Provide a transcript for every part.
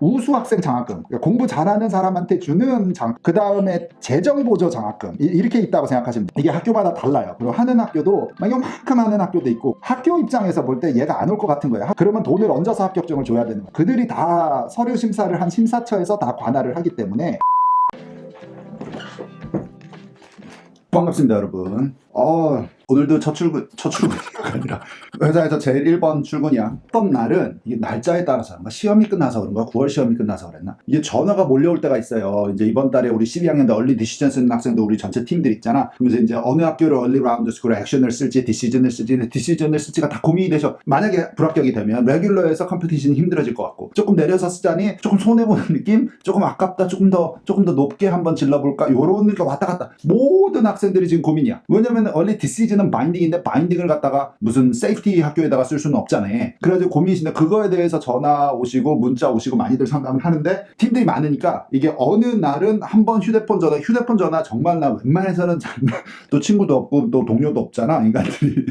우수 학생 장학금, 그러니까 공부 잘하는 사람한테 주는 장, 그 다음에 재정 보조 장학금 이- 이렇게 있다고 생각하시면. 이게 학교마다 달라요. 그리고 하는 학교도 막 이만큼 하는 학교도 있고 학교 입장에서 볼 때 얘가 안 올 것 같은 거예요. 하- 그러면 돈을 얹어서 합격증을 줘야 되는 거예요. 그들이 다 서류 심사를 한 심사처에서 다 관할을 하기 때문에 반갑습니다, 여러분. 어, 오늘도 첫 출근, 첫 출근이 아니라 회사에서 제일 1번 출근이야. 어떤 날은 이게 날짜에 따라서 그런가 시험이 끝나서 그런가 9월 시험이 끝나서 그랬나 이게 전화가 몰려올 때가 있어요. 이제 이번 달에 우리 12학년도 얼리 디시전 쓰는 학생도 우리 전체 팀들 있잖아. 그러면서 이제 어느 학교를 얼리 라운드 스쿨 액션을 쓸지 디시전을 쓸지 디시전을 쓸지가 다 고민이 되셔. 만약에 불합격이 되면 레귤러에서 컴피티션이 힘들어질 것 같고 조금 내려서 쓰자니 조금 손해보는 느낌 조금 아깝다 조금 더 조금 더 높게 한번 질러볼까 요런 게 왔다 갔다 모든 학생들이 지금 고민이야 왜냐면 얼리 디시즌은 바인딩인데 바인딩을 갖다가 무슨 세이프티 학교에다가 쓸 수는 없잖아. 그래가지고 고민이신데 그거에 대해서 전화 오시고 문자 오시고 많이들 상담을 하는데 팀들이 많으니까 이게 어느 날은 한번 휴대폰 전화 휴대폰 전화 정말 나 웬만해서는 잘 또 친구도 없고 또 동료도 없잖아 인간들이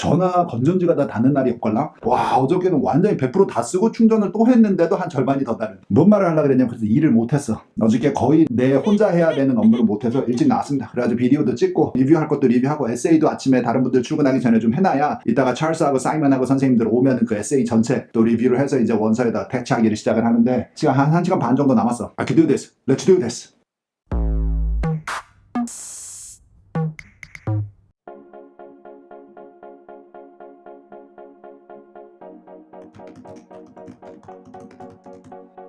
전화 건전지가 다 닿는 날이 없걸나? 와 어저께는 완전히 100%다 쓰고 충전을 또 했는데도 한 절반이 더 다른. 뭔 말을 하려고 그랬냐면 그래서 일을 못했어. 어저께 거의 내 혼자 해야 되는 업무를 못해서 일찍 나왔습니다. 그래가지고 비디오도 찍고 리뷰할 것도 리뷰하고 에세이도 아침에 다른 분들 출근하기 전에 좀 해놔야 이따가 찰스하고 사이먼하고 선생님들 오면 그 에세이 전체 또 리뷰를 해서 이제 원서에다 태치하기를 시작을 하는데 시간 한 1시간 반 정도 남았어. can do this Let's do this Thank you.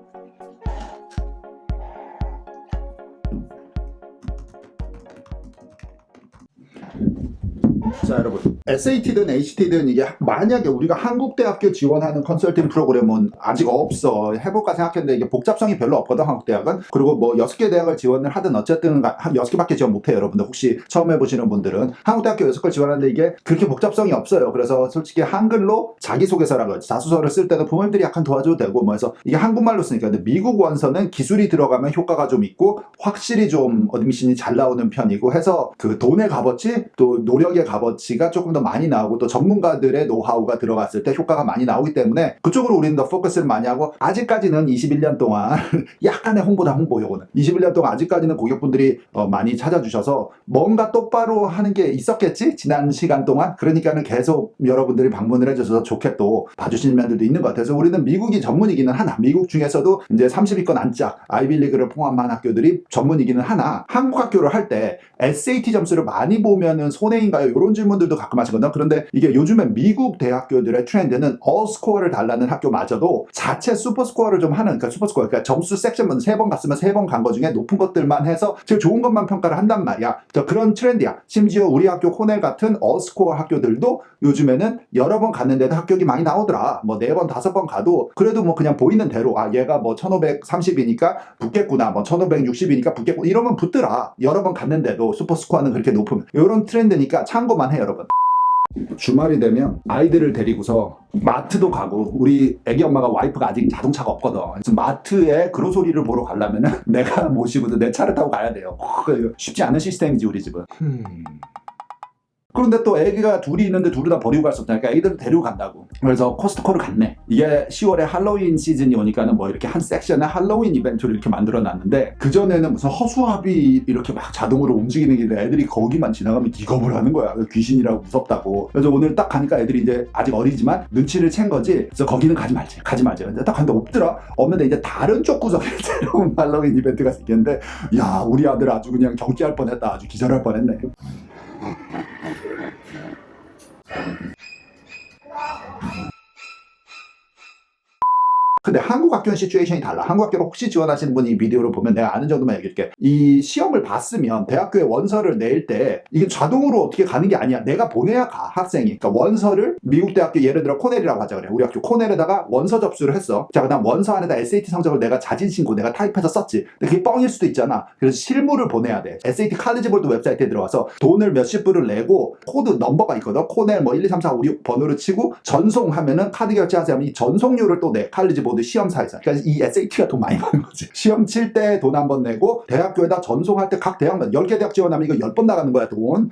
자 여러분. SAT든 HT든 이게 만약에 우리가 한국대학교 지원하는 컨설팅 프로그램은 아직 없어 해볼까 생각했는데 이게 복잡성이 별로 없거든 한국대학은. 그리고 뭐 여섯 개 대학을 지원을 하든 어쨌든 가- 한 여섯 개밖에 지원 못해요 여러분들. 혹시 처음 해보시는 분들은. 한국대학교 여섯 걸 지원하는데 이게 그렇게 복잡성이 없어요. 그래서 솔직히 한글로 자기소개서라고 하지. 자소서를 쓸 때는 부모님들이 약간 도와줘도 되고 뭐 해서 이게 한국말로 쓰니까. 근데 미국 원서는 기술이 들어가면 효과가 좀 있고 확실히 좀 어드미션이 잘 나오는 편이고 해서 그 돈의 값어치 또 노력의 값어치 가 조금 더 많이 나오고 또 전문가들의 노하우가 들어갔을 때 효과가 많이 나오기 때문에 그쪽으로 우리는 더 포커스를 많이 하고 아직까지는 21년 동안 약간의 홍보다 홍보 요거는. 21년 동안 아직까지는 고객분들이 어, 많이 찾아주셔서 뭔가 똑바로 하는 게 있었겠지? 지난 시간 동안? 그러니까는 계속 여러분들이 방문을 해주셔서 좋게 또 봐주시는 면들도 있는 것 같아서 우리는 미국이 전문이기는 하나. 미국 중에서도 이제 30위권 안짝 아이빌리그를 포함한 학교들이 전문이기는 하나. 한국 학교를 할 때 SAT 점수를 많이 보면은 손해인가요? 이런 질문들도 가끔 하시거든요. 그런데 이게 요즘에 미국 대학교들의 트렌드는 어스코어를 달라는 학교마저도 자체 슈퍼 스코어를 좀 하는 그러니까 슈퍼 스코어 그러니까 점수 섹션만 세 번 갔으면 세 번 간 거 중에 높은 것들만 해서 제일 좋은 것만 평가를 한단 말이야. 저 그런 트렌드야. 심지어 우리 학교 코넬 같은 어스코어 학교들도 요즘에는 여러 번 갔는데도 합격이 많이 나오더라. 뭐 네 번, 다섯 번 가도 그래도 뭐 그냥 보이는 대로 아 얘가 뭐 1530이니까 붙겠구나. 뭐 1560이니까 붙겠구나. 이러면 붙더라. 여러 번 갔는데도 슈퍼 스코어는 그렇게 높으면. 이런 트렌드니까 참고만 해 여러분. 주말이 되면 아이들을 데리고서 마트도 가고 우리 애기 엄마가 와이프가 아직 자동차가 없거든. 그래서 마트에 그로소리를 보러 가려면은 내가 모시고도 내 차를 타고 가야 돼요. 그 쉽지 않은 시스템이지 우리 집은 그런데 또 애기가 둘이 있는데 둘을 다 버리고 갈 수 없다니까 애기들을 데리고 간다고. 그래서 코스트코를 갔네. 이게 10월에 할로윈 시즌이 오니까는 뭐 이렇게 한 섹션에 할로윈 이벤트를 이렇게 만들어 놨는데 그전에는 무슨 허수아비 이렇게 막 자동으로 움직이는 게 애들이 거기만 지나가면 기겁을 하는 거야. 귀신이라고 무섭다고. 그래서 오늘 딱 가니까 애들이 이제 아직 어리지만 눈치를 챈 거지. 그래서 거기는 가지 말지. 가지 말지. 근데 딱 갔는데 없더라. 없는데 이제 다른 쪽 구석에 새로운 할로윈 이벤트가 생겼는데 야 우리 아들 아주 그냥 경기할 뻔했다. 아주 기절할 뻔했네 ハハハハ。 근데 한국 학교는 시츄에이션이 달라. 한국 학교를 혹시 지원하시는 분이 이 비디오를 보면 내가 아는 정도만 얘기할게. 이 시험을 봤으면 대학교에 원서를 낼 때 이게 자동으로 어떻게 가는 게 아니야. 내가 보내야 가 학생이. 그러니까 원서를 미국 대학교 예를 들어 코넬이라고 하자 그래. 우리 학교 코넬에다가 원서 접수를 했어. 자 그다음 원서 안에다 SAT 성적을 내가 자진 신고 내가 타입해서 썼지. 근데 그게 뻥일 수도 있잖아. 그래서 실물을 보내야 돼. SAT 칼리지 볼드 웹사이트에 들어가서 돈을 몇십 불을 내고 코드 넘버가 있거든. 코넬 뭐 1, 2, 3, 4, 5, 6 번호를 치고 전송하면은 카드 결제하세요 하면 이 전송료를 또 내. 칼리지 보드 시험사에서. 그러니까 이 SAT가 돈 많이 버는 거지. 시험 칠 때 돈 한 번 내고 대학교에다 전송할 때 각 대학만 10개 대학 지원하면 이거 10번 나가는 거야 돈.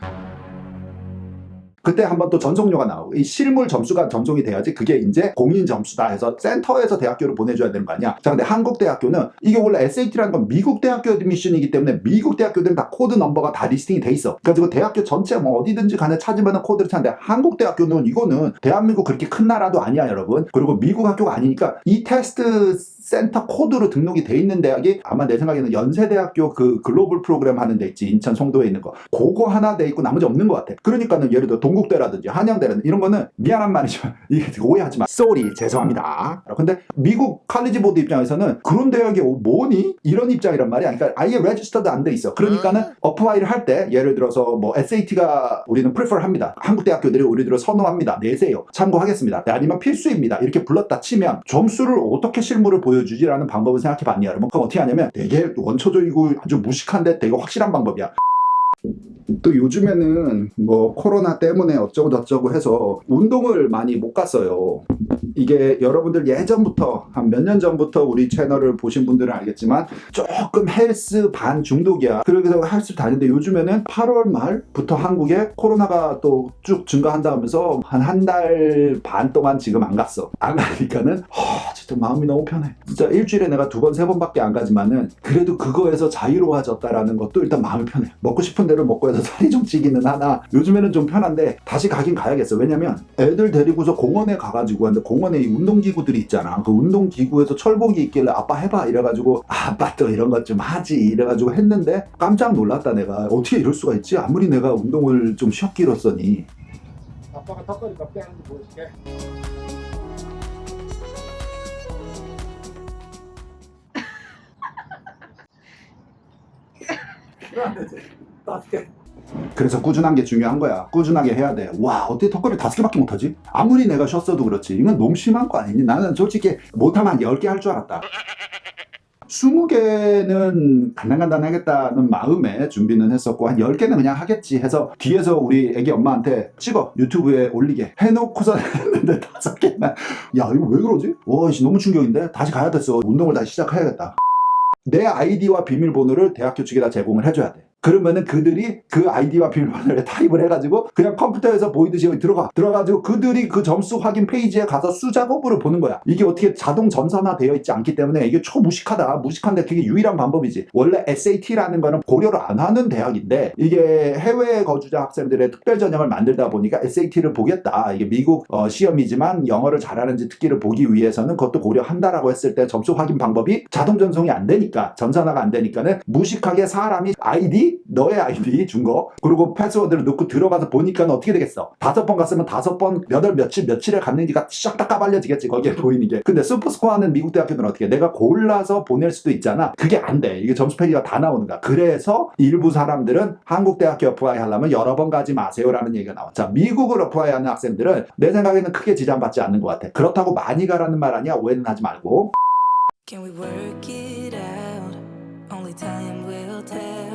그때 한번 또 전송료가 나오고 이 실물 점수가 전송이 돼야지 그게 이제 공인 점수다 해서 센터에서 대학교를 보내줘야 되는 거 아니야. 자 근데 한국 대학교는 이게 원래 SAT라는 건 미국 대학교 애드미션이기 때문에 미국 대학교들은 다 코드 넘버가 다 리스팅이 돼 있어. 그래가지고 대학교 전체 뭐 어디든지 간에 찾으면 코드를 찾는데 한국 대학교는 이거는 대한민국 그렇게 큰 나라도 아니야 여러분. 그리고 미국 학교가 아니니까 이 테스트 센터 코드로 등록이 돼 있는 대학이 아마 내 생각에는 연세대학교 그 글로벌 프로그램 하는 데 있지 인천 송도에 있는 거 그거 하나 돼 있고 나머지 없는 것 같아 그러니까는 예를 들어 동국 대라든지 한양대라든지 이런 거는 미안한 말이지만 이게 오해하지 마. 쏘리 죄송합니다. 근데 미국 칼리지 보드 입장에서는 그런 대학이 뭐니? 이런 입장이란 말이야. 그러니까 아예 레지스터도 안 돼 있어. 그러니까는 어플라이를 할 때 예를 들어서 뭐 SAT가 우리는 프리퍼를 합니다. 한국 대학교들이 우리들을 선호합니다. 내세요. 참고하겠습니다. 아니면 필수입니다. 이렇게 불렀다 치면 점수를 어떻게 실물을 보여주지라는 방법을 생각해 봤냐? 여러분 그럼 어떻게 하냐면 되게 원초적이고 아주 무식한데 되게 확실한 방법이야 또 요즘에는 뭐 코로나 때문에 어쩌고 저쩌고 해서 운동을 많이 못 갔어요. 이게 여러분들 예전부터 한 몇 년 전부터 우리 채널을 보신 분들은 알겠지만 조금 헬스 반 중독이야. 그래서 헬스 다니는데 요즘에는 8월 말부터 한국에 코로나가 또 쭉 증가한다면서 한 한 달 반 동안 지금 안 갔어. 안 가니까는 허, 진짜 마음이 너무 편해. 진짜 일주일에 내가 두 번 세 번밖에 안 가지만은 그래도 그거에서 자유로워졌다라는 것도 일단 마음이 편해. 먹고 싶은 대로 먹고 해서 살이 좀 찌기는 하나 요즘에는 좀 편한데 다시 가긴 가야겠어. 왜냐면 애들 데리고서 공원에 가가지고 근데 공원 에 이 운동기구들이 있잖아. 그 운동기구에서 철봉이 있길래 아빠 해봐 이래가지고 아, 아빠 또 이런 것 좀 하지 이래가지고 했는데 깜짝 놀랐다 내가 어떻게 이럴 수가 있지? 아무리 내가 운동을 좀 쉬었기로써니 아빠가 턱걸이 몇 개 하는지 보여줄게. 그래서 꾸준한 게 중요한 거야. 꾸준하게 해야 돼. 와, 어떻게 턱걸이 다섯 개밖에 못하지? 아무리 내가 쉬었어도 그렇지. 이건 너무 심한 거 아니니? 나는 솔직히 못하면 한 10개 할 줄 알았다. 20개는 간단간단하겠다는 마음에 준비는 했었고 한 10개는 그냥 하겠지 해서 뒤에서 우리 애기 엄마한테 찍어 유튜브에 올리게 해놓고서 했는데 다섯 개나 야 이거 왜 그러지? 와 씨, 너무 충격인데 다시 가야 됐어 운동을 다시 시작해야겠다 내 아이디와 비밀번호를 대학교 측에다 제공을 해줘야 돼. 그러면은 그들이 그 아이디와 비밀번호를 타입을 해가지고 그냥 컴퓨터에서 보이듯이 들어가. 들어가지고 그들이 그 점수 확인 페이지에 가서 수작업으로 보는 거야. 이게 어떻게 자동 전산화 되어 있지 않기 때문에 이게 초무식하다. 무식한데 그게 유일한 방법이지. 원래 SAT라는 거는 고려를 안 하는 대학인데 이게 해외 거주자 학생들의 특별 전형을 만들다 보니까 SAT를 보겠다. 이게 미국 어, 시험이지만 영어를 잘하는지 특기를 보기 위해서는 그것도 고려한다라고 했을 때 점수 확인 방법이 자동 전송이 안 되니까 전산화가 안 되니까는 무식하게 사람이 아이디 너의 아이디 준 거 그리고 패스워드를 넣고 들어가서 보니까는 어떻게 되겠어? 다섯 번 갔으면 다섯 번 몇월 며칠 며칠에 갔는지가 싹다 까발려지겠지 거기에 보이는 게. 근데 슈퍼스코어는 미국 대학교는 어떻게 해? 내가 골라서 보낼 수도 있잖아. 그게 안 돼. 이게 점수 페이지가 다 나오는 거야 그래서 일부 사람들은 한국 대학교 어플라이 하려면 여러 번 가지 마세요라는 얘기가 나와. 자 미국을 어플라이 하는 학생들은 내 생각에는 크게 지장받지 않는 것 같아. 그렇다고 많이 가라는 말 아니야? 오해는 하지 말고. Can we work it out? Only time will tell.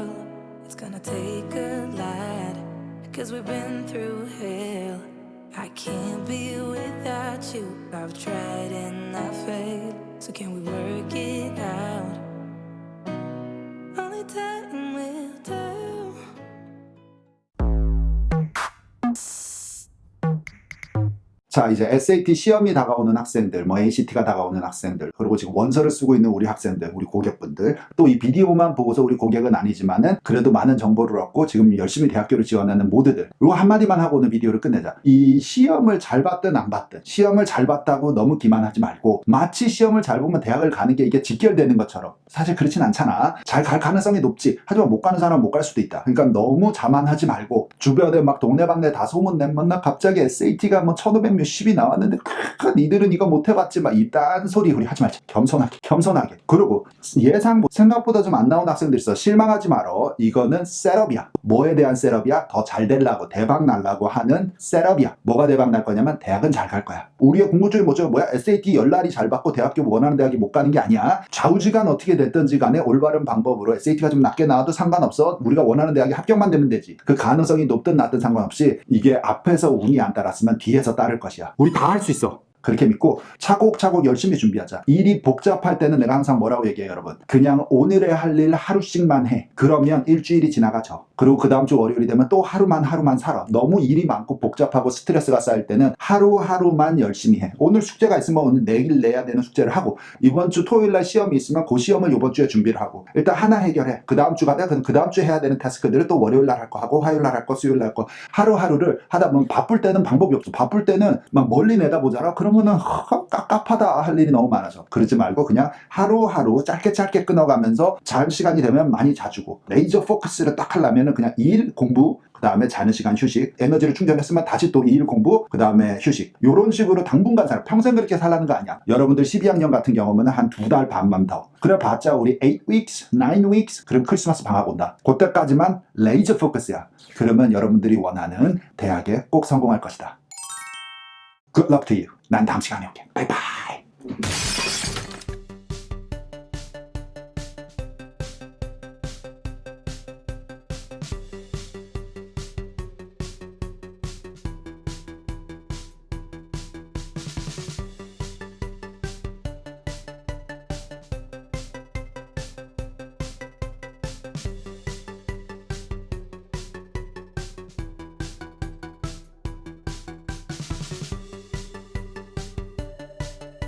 Gonna take a lot. Cause we've been through hell. I can't be without you. I've tried and I failed. So can we work it out? 자 이제 SAT 시험이 다가오는 학생들 뭐 ACT가 다가오는 학생들 그리고 지금 원서를 쓰고 있는 우리 학생들 우리 고객분들 또 이 비디오만 보고서 우리 고객은 아니지만은 그래도 많은 정보를 얻고 지금 열심히 대학교를 지원하는 모두들 요 한마디만 하고 오늘 비디오를 끝내자. 이 시험을 잘 봤든 안 봤든 시험을 잘 봤다고 너무 기만하지 말고 마치 시험을 잘 보면 대학을 가는 게 이게 직결되는 것처럼. 사실 그렇진 않잖아. 잘 갈 가능성이 높지. 하지만 못 가는 사람은 못 갈 수도 있다. 그러니까 너무 자만하지 말고 주변에 막 동네방네 다 소문내면 나 갑자기 SAT가 뭐 1500명 10이 나왔는데 크 니들은 이거 못해봤지만 이딴 소리 우리 하지 말자. 겸손하게 겸손하게. 그리고 예상 뭐 생각보다 좀 안 나온 학생들 있어. 실망하지 말어. 이거는 셋업이야. 뭐에 대한 셋업이야? 더잘 되려고 대박 날라고 하는 셋업이야. 뭐가 대박 날 거냐면 대학은 잘 갈 거야. 우리의 공부 중에 뭐죠? 뭐야? SAT 열날이 잘 받고 대학교 원하는 대학이 못 가는 게 아니야. 좌우지간 어떻게 됐든지 간에 올바른 방법으로 SAT가 좀 낮게 나와도 상관없어. 우리가 원하는 대학에 합격만 되면 되지. 그 가능성이 높든 낮든 상관없이 이게 앞에서 운이 안 따랐으면 뒤에서 따를 것이야. 우리 다 할 수 있어 그렇게 믿고 차곡차곡 열심히 준비하자. 일이 복잡할 때는 내가 항상 뭐라고 얘기해요, 여러분. 그냥 오늘의 할 일 하루씩만 해. 그러면 일주일이 지나가죠. 그리고 그 다음 주 월요일이 되면 또 하루만 하루만 살아. 너무 일이 많고 복잡하고 스트레스가 쌓일 때는 하루하루만 열심히 해. 오늘 숙제가 있으면 오늘 내일 내야 되는 숙제를 하고 이번 주 토요일 날 시험이 있으면 그 시험을 이번 주에 준비를 하고 일단 하나 해결해. 그 다음 주 가다 그 다음 주에 해야 되는 타스크들을 또 월요일 날 할 거 하고 화요일 날 할 거 수요일 날 할 거 하루하루를 하다 보면 바쁠 때는 방법이 없어. 바쁠 때는 막 멀리 내다보잖아. 그러 면은 허, 깝깝하다 할 일이 너무 많아서 그러지 말고 그냥 하루하루 짧게 짧게 끊어가면서 잘 시간이 되면 많이 자주고 레이저 포커스를 딱 하려면은 그냥 일 공부 그 다음에 자는 시간 휴식, 에너지를 충전했으면 다시 또 일 공부, 그 다음에 휴식. 이런 식으로 당분간 살, 평생 그렇게 살라는 거 아니야. 여러분들 12학년 같은 경우는 한 두 달 반만 더. 그래 봤자 우리 8 weeks, 9 weeks, 그럼 크리스마스 방학 온다. 그때까지만 레이저 포커스야. 그러면 여러분들이 원하는 대학에 꼭 성공할 것이다. Good luck to you. 난 다음 시간에 올게. 바이바이.